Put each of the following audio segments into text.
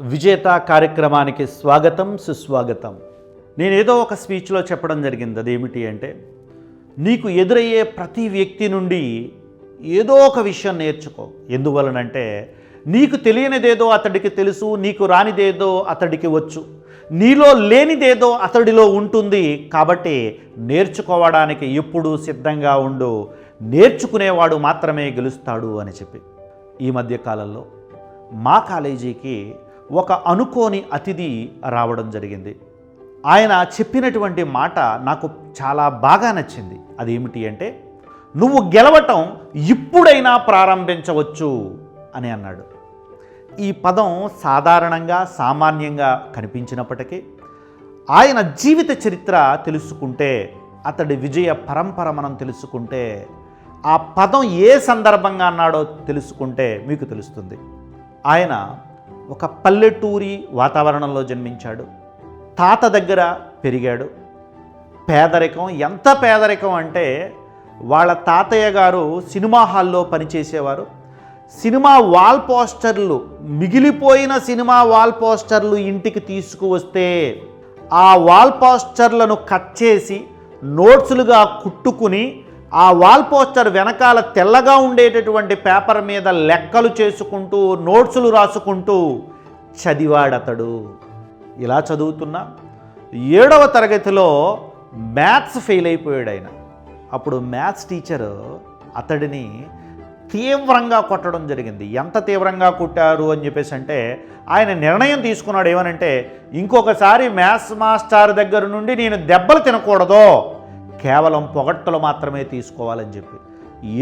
విజేత కార్యక్రమానికి స్వాగతం సుస్వాగతం. నేనేదో ఒక స్పీచ్లో చెప్పడం జరిగింది. అదేమిటి అంటే నీకు ఎదురయ్యే ప్రతి వ్యక్తి నుండి ఏదో ఒక విషయం నేర్చుకో. ఎందువలనంటే నీకు తెలియనిదేదో అతడికి తెలుసు నీకు రానిదేదో అతడికి వచ్చు. నీలో లేనిదేదో అతడిలో ఉంటుంది. కాబట్టి నేర్చుకోవడానికి ఎప్పుడూ సిద్ధంగా ఉండు. నేర్చుకునేవాడు మాత్రమే గెలుస్తాడు అని చెప్పి. ఈ మధ్య కాలంలో మా కాలేజీకి ఒక అనుకోని అతిథి రావడం జరిగింది. ఆయన చెప్పినటువంటి మాట నాకు చాలా బాగా నచ్చింది. అదేమిటి అంటే నువ్వు గెలవటం ఇప్పుడైనా ప్రారంభించవచ్చు అని అన్నాడు. ఈ పదం సాధారణంగా సామాన్యంగా కనిపించినప్పటికీ ఆయన జీవిత చరిత్ర తెలుసుకుంటే అతడి విజయ పరంపర మనం తెలుసుకుంటే ఆ పదం ఏ సందర్భంగా అన్నాడో తెలుసుకుంటే మీకు తెలుస్తుంది. ఆయన ఒక పల్లెటూరి వాతావరణంలో జన్మించాడు. తాత దగ్గర పెరిగాడు. పేదరికం ఎంత పేదరికం అంటే వాళ్ళ తాతయ్య గారు సినిమా హాల్లో పనిచేసేవారు. సినిమా వాల్ పోస్టర్లు మిగిలిపోయిన సినిమా వాల్ పోస్టర్లు ఇంటికి తీసుకువస్తే ఆ వాల్ పోస్టర్లను కట్ చేసి నోట్స్లుగా కుట్టుకుని ఆ వాల్ పోస్టర్ వెనకాల తెల్లగా ఉండేటటువంటి పేపర్ మీద లెక్కలు చేసుకుంటూ నోట్సులు రాసుకుంటూ చదివాడతడు. ఇలా చదువుతున్నా. ఏడవ తరగతిలో మ్యాథ్స్ ఫెయిల్ అయిపోయాడు ఆయన అప్పుడు మ్యాథ్స్ టీచరు అతడిని తీవ్రంగా కొట్టడం జరిగింది. ఎంత తీవ్రంగా కొట్టారు అని చెప్పేసి అంటే ఆయన నిర్ణయం తీసుకున్నాడు ఏమనంటే ఇంకొకసారి మ్యాథ్స్ మాస్టర్ దగ్గర నుండి నేను దెబ్బలు తినకూడదు. కేవలం పొగట్టలు మాత్రమే తీసుకోవాలని చెప్పి.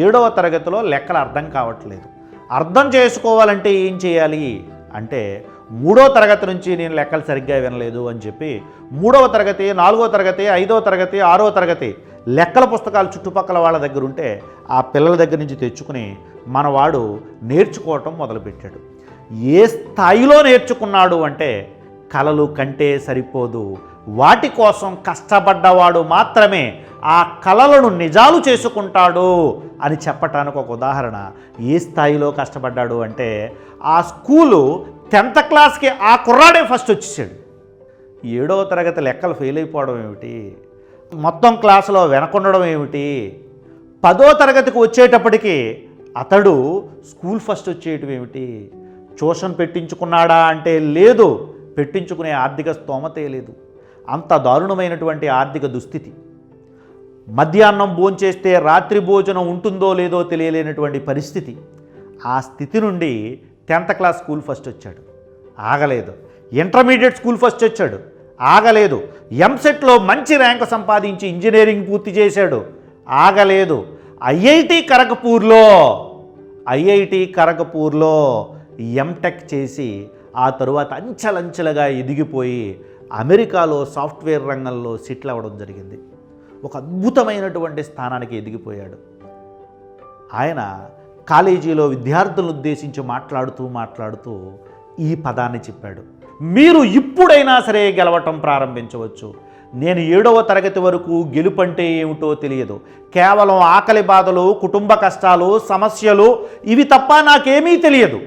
ఏడవ తరగతిలో లెక్కలు అర్థం కావట్లేదు. అర్థం చేసుకోవాలంటే ఏం చేయాలి అంటే మూడో తరగతి నుంచి నేను లెక్కలు సరిగ్గా వినలేదు అని చెప్పి మూడవ తరగతి నాలుగో తరగతి ఐదవ తరగతి ఆరో తరగతి లెక్కల పుస్తకాలు చుట్టుపక్కల వాళ్ళ దగ్గర ఉంటే ఆ పిల్లల దగ్గర నుంచి తెచ్చుకుని మనవాడు నేర్చుకోవటం మొదలుపెట్టాడు. ఏ స్థాయిలో నేర్చుకున్నాడు అంటే కలలు కంటే సరిపోదు. వాటి కోసం కష్టపడ్డవాడు మాత్రమే ఆ కలలను నిజాలు చేసుకుంటాడు అని చెప్పటానికి ఒక ఉదాహరణ. ఏ స్థాయిలో కష్టపడ్డాడు అంటే ఆ స్కూలు టెన్త్ క్లాస్కి ఆ కుర్రాడే ఫస్ట్ వచ్చేసాడు. ఏడవ తరగతి లెక్కలు ఫెయిల్ అయిపోవడం ఏమిటి? మొత్తం క్లాసులో వెనకుండడం ఏమిటి? పదో తరగతికి వచ్చేటప్పటికి అతడు స్కూల్ ఫస్ట్ వచ్చేయటం ఏమిటి? ట్యూషన్ పెట్టించుకున్నాడా అంటే లేదు. పెట్టించుకునే ఆర్థిక స్తోమతే లేదు. అంత దారుణమైనటువంటి ఆర్థిక దుస్థితి. మధ్యాహ్నం భోంచేస్తే రాత్రి భోజనం ఉంటుందో లేదో తెలియలేనటువంటి పరిస్థితి. ఆ స్థితి నుండి టెన్త్ క్లాస్ స్కూల్ ఫస్ట్ వచ్చాడు. ఆగలేదు. ఇంటర్మీడియట్ స్కూల్ ఫస్ట్ వచ్చాడు. ఆగలేదు. ఎంసెట్లో మంచి ర్యాంకు సంపాదించి ఇంజనీరింగ్ పూర్తి చేశాడు. ఆగలేదు. ఐఐటి కరగపూర్లో ఐఐటి కరగపూర్లో ఎంటెక్ చేసి ఆ తరువాత అంచెలంచెలుగా ఎదిగిపోయి అమెరికాలో సాఫ్ట్వేర్ రంగంలో సెటిల్ అవ్వడం జరిగింది. ఒక అద్భుతమైనటువంటి స్థానానికి ఎదిగిపోయాడు. ఆయన కాలేజీలో విద్యార్థులను ఉద్దేశించి మాట్లాడుతూ మాట్లాడుతూ ఈ పదాన్ని చెప్పాడు. మీరు ఇప్పుడైనా సరే గెలవటం ప్రారంభించవచ్చు. నేను ఏడవ తరగతి వరకు గెలుపంటే ఏమిటో తెలియదు. కేవలం ఆకలి బాధలు కుటుంబ కష్టాలు సమస్యలు ఇవి తప్ప నాకేమీ తెలియదు.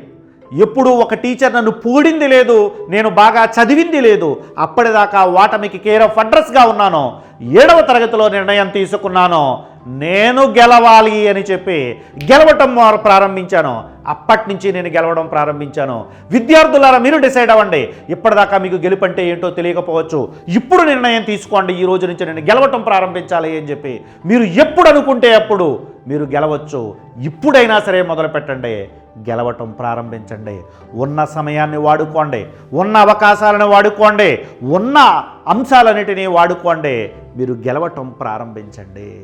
ఎప్పుడు ఒక టీచర్ నన్ను పూడింది లేదు నేను బాగా చదివింది లేదు. అప్పటిదాకా వాటమికి కేర్ ఆఫ్ అడ్రస్గా ఉన్నాను. ఏడవ తరగతిలో నిర్ణయం తీసుకున్నాను. నేను గెలవాలి అని చెప్పి గెలవటం వారు ప్రారంభించాను. అప్పటి నుంచి నేను గెలవడం ప్రారంభించాను. విద్యార్థులారా మీరు డిసైడ్ అవ్వండి. ఇప్పటిదాకా మీకు గెలుపంటే ఏంటో తెలియకపోవచ్చు. ఇప్పుడు నిర్ణయం తీసుకోండి. ఈ రోజు నుంచి నేను గెలవటం ప్రారంభించాలి అని చెప్పి మీరు ఎప్పుడు అనుకుంటే అప్పుడు మీరు గెలవచ్చు. ఇప్పుడైనా సరే మొదలు పెట్టండి గెలవటం ప్రారంభించండి. ఉన్న సమయాన్ని వాడుకోండి. ఉన్న అవకాశాలను వాడుకోండి. ఉన్న అంశాలన్నిటినీ వాడుకోండి. మీరు గెలవటం ప్రారంభించండి.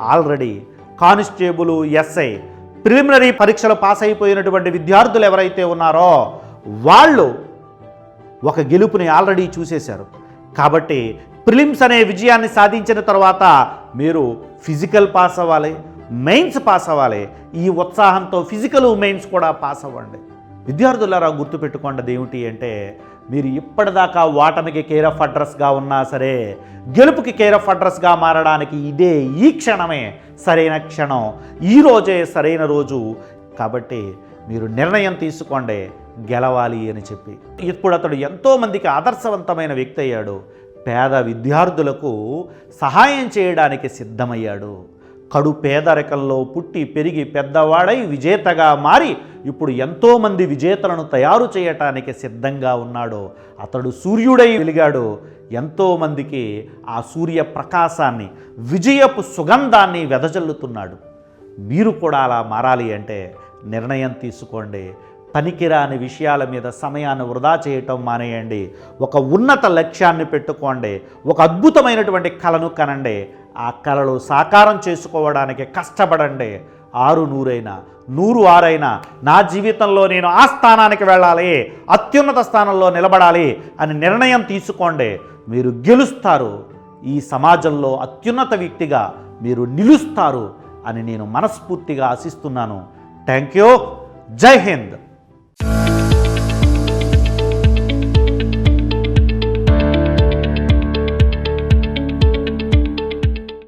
ఆల్రెడీ కానిస్టేబుల్ ఎస్ఐ ప్రిలిమినరీ పరీక్షలు పాస్ అయిపోయినటువంటి విద్యార్థులు ఎవరైతే ఉన్నారో వాళ్ళు ఒక గెలుపుని ఆల్రెడీ చూసేశారు. కాబట్టి ప్రిలిమ్స్ అనే విజయాన్ని సాధించిన తర్వాత మీరు ఫిజికల్ పాస్ అవ్వాలి మెయిన్స్ పాస్ అవ్వాలి. ఈ ఉత్సాహంతో ఫిజికల్ మెయిన్స్ కూడా పాస్ అవ్వండి. విద్యార్థులారా గుర్తుపెట్టుకోండి ఏమిటి అంటే మీరు ఇప్పటిదాకా ఓటమికి కేర్ ఆఫ్ అడ్రస్గా ఉన్నా సరే గెలుపుకి కేర్ ఆఫ్ అడ్రస్గా మారడానికి ఇదే ఈ క్షణమే సరైన క్షణం. ఈరోజే సరైన రోజు. కాబట్టి మీరు నిర్ణయం తీసుకోండి గెలవాలి అని చెప్పి. ఇప్పుడు అతడు ఎంతోమందికి ఆదర్శవంతమైన వ్యక్తి అయ్యాడు. పేద విద్యార్థులకు సహాయం చేయడానికి సిద్ధమయ్యాడు. కడు పేదరికంలో పుట్టి పెరిగి పెద్దవాడై విజేతగా మారి ఇప్పుడు ఎంతోమంది విజేతలను తయారు చేయటానికి సిద్ధంగా ఉన్నాడో అతడు సూర్యుడై వెలిగాడు ఎంతోమందికి ఆ సూర్య ప్రకాశాన్ని విజయపు సుగంధాన్ని వెదజల్లుతున్నాడు. మీరు కూడా అలా మారాలి అంటే నిర్ణయం తీసుకోండి. పనికిరాని విషయాల మీద సమయాన్ని వృధా చేయటం మానేయండి. ఒక ఉన్నత లక్ష్యాన్ని పెట్టుకోండి. ఒక అద్భుతమైనటువంటి కళను కనండి. ఆ కళలు సాకారం చేసుకోవడానికి కష్టపడండి. ఆరు నూరైనా నూరు ఆరైనా నా జీవితంలో నేను ఆ స్థానానికి వెళ్ళాలి అత్యున్నత స్థానంలో నిలబడాలి అని నిర్ణయం తీసుకోండి. మీరు గెలుస్తారు. ఈ సమాజంలో అత్యున్నత వ్యక్తిగా మీరు నిలుస్తారు అని నేను మనస్ఫూర్తిగా ఆశిస్తున్నాను. Thank you. జై హింద్.